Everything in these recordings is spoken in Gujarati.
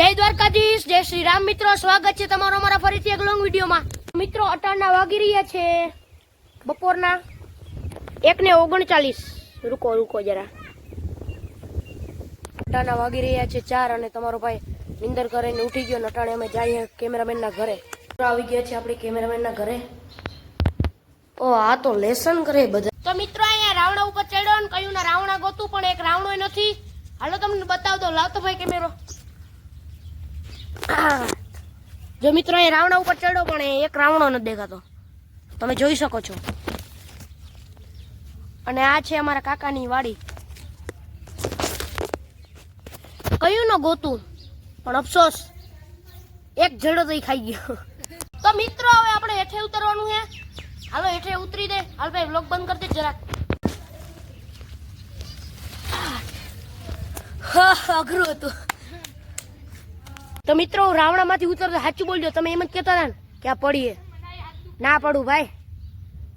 જય દ્વારકાધીશ, જય શ્રી રામ મિત્રો, સ્વાગત છે તમારો અમારા ફરીથી એક લોંગ વિડીયોમાં મિત્રો અટાણના વાગી રહ્યા છે બપોરના. એક ને ઓગણચાલીસ. રૂકો રૂકો જરા. અટાણા વાગી રહ્યા છે ચાર અને તમારો ભાઈ નિંદર કરીને ઉઠી ગયો અટાણે અમે જઈએ કેમેરામેનના ઘરે. આવી ગયા છે આપણે કેમેરામેનના ઘરે. ઓ, આ તો લેસન કરે બધા. તો મિત્રો, અહીંયા રાવણા ઉપર ચડ્યો ને કયું ના રાવણા ગોતું, પણ એક રાવણો નથી. હાલો, તમને બતાવ દો. લાવતો ભાઈ કેમેરો. જો મિત્રો, એ રાવણા ઉપર ચડ્યો પણ એ એક રાવણો નથી દેખાતો. તમે જોઈ શકો છો. અને આ છે અમારા કાકાની વાડી. કયું ન ગોતું, પણ અફસોસ, એક જડો તો ખાઈ ગયો. તો મિત્રો, હવે આપણે હેઠે ઉતરવાનું છે હાલો, હેઠે ઉતરી દે. હાલ ભાઈ વ્લોગ બંધ કરી દે જરાક. અઘરું હતું. તો મિત્રો રાવણામાંથી ઉતરતો સાચું બોલજો. તમે એમ જ કહેતા હતા ને કે આ પડીએ. ના પડું ભાઈ.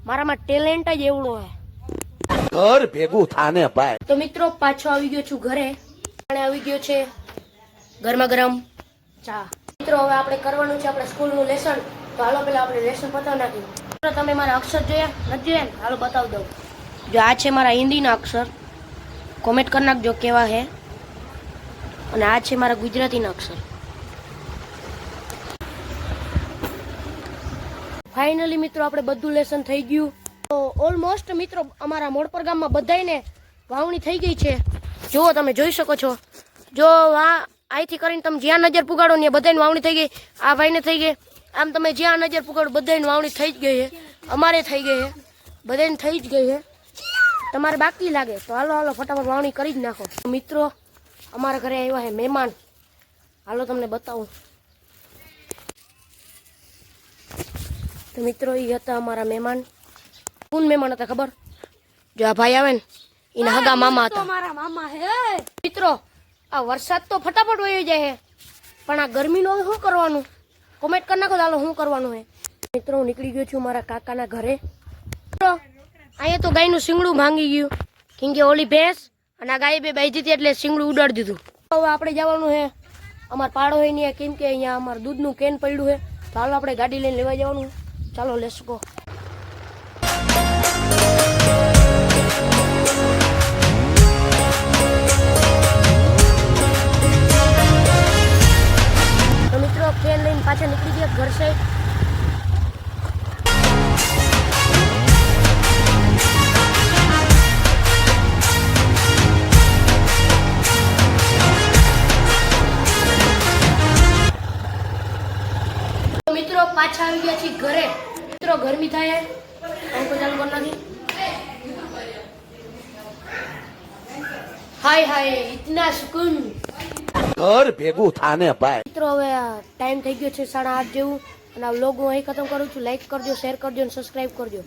મારામાં ટેલેન્ટ જ એવડો હે. ઘર ભેગું થાને ભાઈ. તો મિત્રો પાછો આવી ગયો છું ઘરે. અને આવી ગયો છે ગરમા ગરમ ચા. મિત્રો હવે આપણે કરવાનું છે આપણે સ્કૂલનું લેસન તો હાલો પેલા આપણે લેસન પતાવી નાખ્યું મિત્રો તમે મારા અક્ષર જોયા? નથી જોયા ને? હાલો બતાવી દઉં. જો આ છે મારા હિન્દીના અક્ષર. કોમેન્ટ કરી નાખજો કેવા હે. અને આ છે મારા ગુજરાતીના અક્ષર. ફાઇનલી મિત્રો, આપણે બધું લેસન થઈ ગયું. તો ઓલમોસ્ટ મિત્રો, અમારા મોડપર ગામમાં બધાયને વાવણી થઈ ગઈ છે. જુઓ તમે, જોઈ શકો છો. જો આ અહીંથી કરીને તમે જ્યાં નજર પુગાડો ને બધાની વાવણી થઈ ગઈ. આ ભાઈને થઈ ગઈ. આમ તમે જ્યાં નજર પુગાડો બધાની વાવણી થઈ જ ગઈ છે. અમારે થઈ ગઈ છે. બધાને થઈ જ ગઈ છે. તમારે બાકી લાગે. તો હાલો હાલો, ફટાફટ વાવણી કરી જ નાખો. મિત્રો, અમારા ઘરે આવ્યા છે મહેમાન. હાલો, તમને બતાવું. તો મિત્રો એ હતા અમારા મહેમાન. કોણ મહેમાન હતા ખબર? જો આ ભાઈ આવે ને એના હગા મામા હતા. મારા મામા હે. મિત્રો આ વરસાદ તો ફટાફટ વહી જાય હે. પણ આ ગરમીનો શું કરવાનું? કોમેન્ટ કરી નાખો ચાલો શું કરવાનું હે. મિત્રો હું નીકળી ગયો છું મારા કાકાના ઘરે. મિત્રો અહીંયા તો ગાયનું શિંગડું ભાંગી ગયું. કેમ કે ઓલી ભેંસ અને આ ગાય બે બાઈ હતી એટલે શિંગડું ઉડાડી દીધું. હવે આપણે જવાનું હે. અમાર પાડો હોય નહીં કેમ કે અહીંયા અમારું દૂધનું કેન પડ્યું છે તો હાલો આપણે ગાડી લઈને લેવા જવાનું. ચાલો લેટ્સ ગો મિત્રો કેન લઈને પાછા નીકળી ગયા ઘર સાઈડ પાછા આવી ગયા છીએ ઘરે. મિત્રો ગરમી થાય પંખો ચાલુ કરી નાખી. હાય હાય ઇતના સુકૂન. ઘર ભેગું થાને ભાઈ. મિત્રો હવે ટાઈમ થઈ ગયો છે સાડા આઠ જેવું. અને આ વ્લોગ હું અહીં ખતમ કરું છું. લાઈક કરજો શેર કરજો અને સબસ્ક્રાઈબ કરજો.